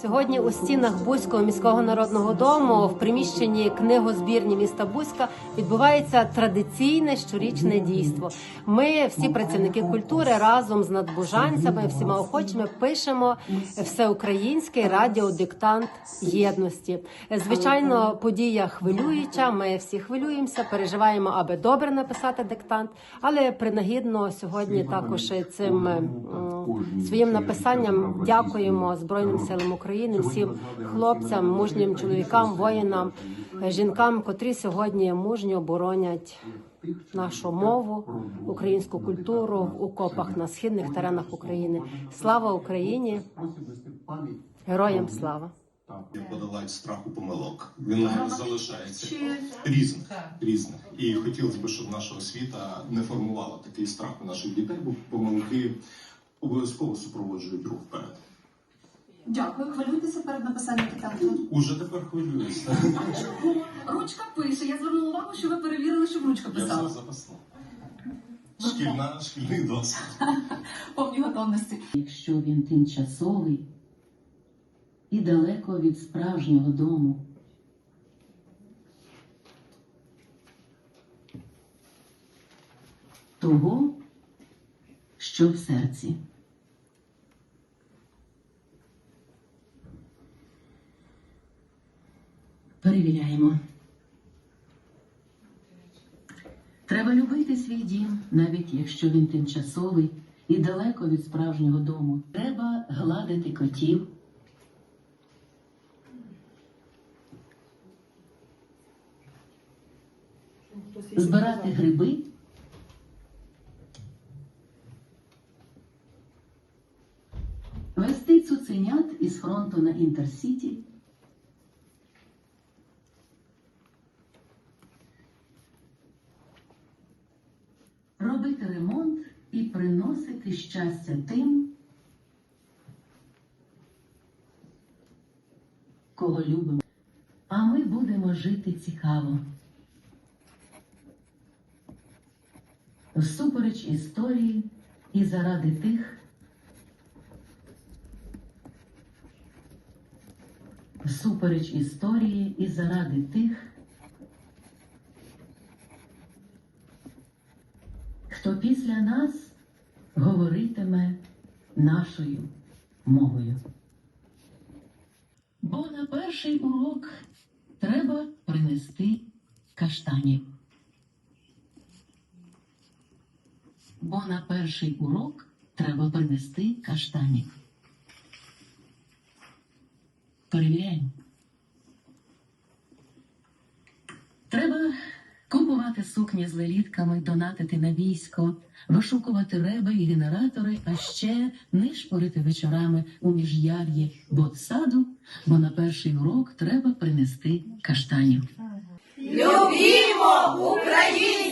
Сьогодні у стінах Бузького міського народного дому в приміщенні книгозбірні міста Бузька відбувається традиційне щорічне дійство. Ми, всі працівники культури, разом з надбужанцями, всіма охочими пишемо всеукраїнський радіодиктант єдності. Звичайно, подія хвилююча. Ми всі хвилюємося, переживаємо, аби добре написати диктант. Але принагідно сьогодні також цим своїм написанням дякуємо Збройним силам України, всім хлопцям, мужнім чоловікам, воїнам, жінкам, котрі сьогодні мужньо боронять нашу мову, українську культуру в окопах на східних теренах України. Слава Україні! Героям слава! подолають страху помилок. Він залишається різних, різних. І хотілося б, щоб наша освіта не формувала такий страх у наших дітей, бо помилки обов'язково супроводжують рух вперед. Дякую. Хвилюйтеся перед написанням диктанту. Уже тепер хвилююся. Ручка пише. Я звернула увагу, що ви перевірили, щоб ручка Я все писала. Шкільна, шкільний досвід. Повні готовності. якщо він тимчасовий і далеко від справжнього дому. Того, що в серці. Перевіряємо. Треба любити свій дім, навіть якщо він тимчасовий і далеко від справжнього дому. Треба гладити котів. Збирати гриби. Вести цуценят із фронту на інтерсіті. Робити ремонт і приносити щастя тим, кого любимо. А ми будемо жити цікаво. Всупереч історії і заради тих, всупереч історії і заради тих, хто після нас говоритиме нашою мовою. Бо на перший урок треба принести каштанів. Бо на перший урок треба принести каштанів. Перевіряємо. Треба купувати сукні з лелітками, донатити на військо, вишукувати реби і генератори, а ще нишпорити вечорами у міжяр'ї ботсаду, бо на перший урок треба принести каштанів. Любімо Україні!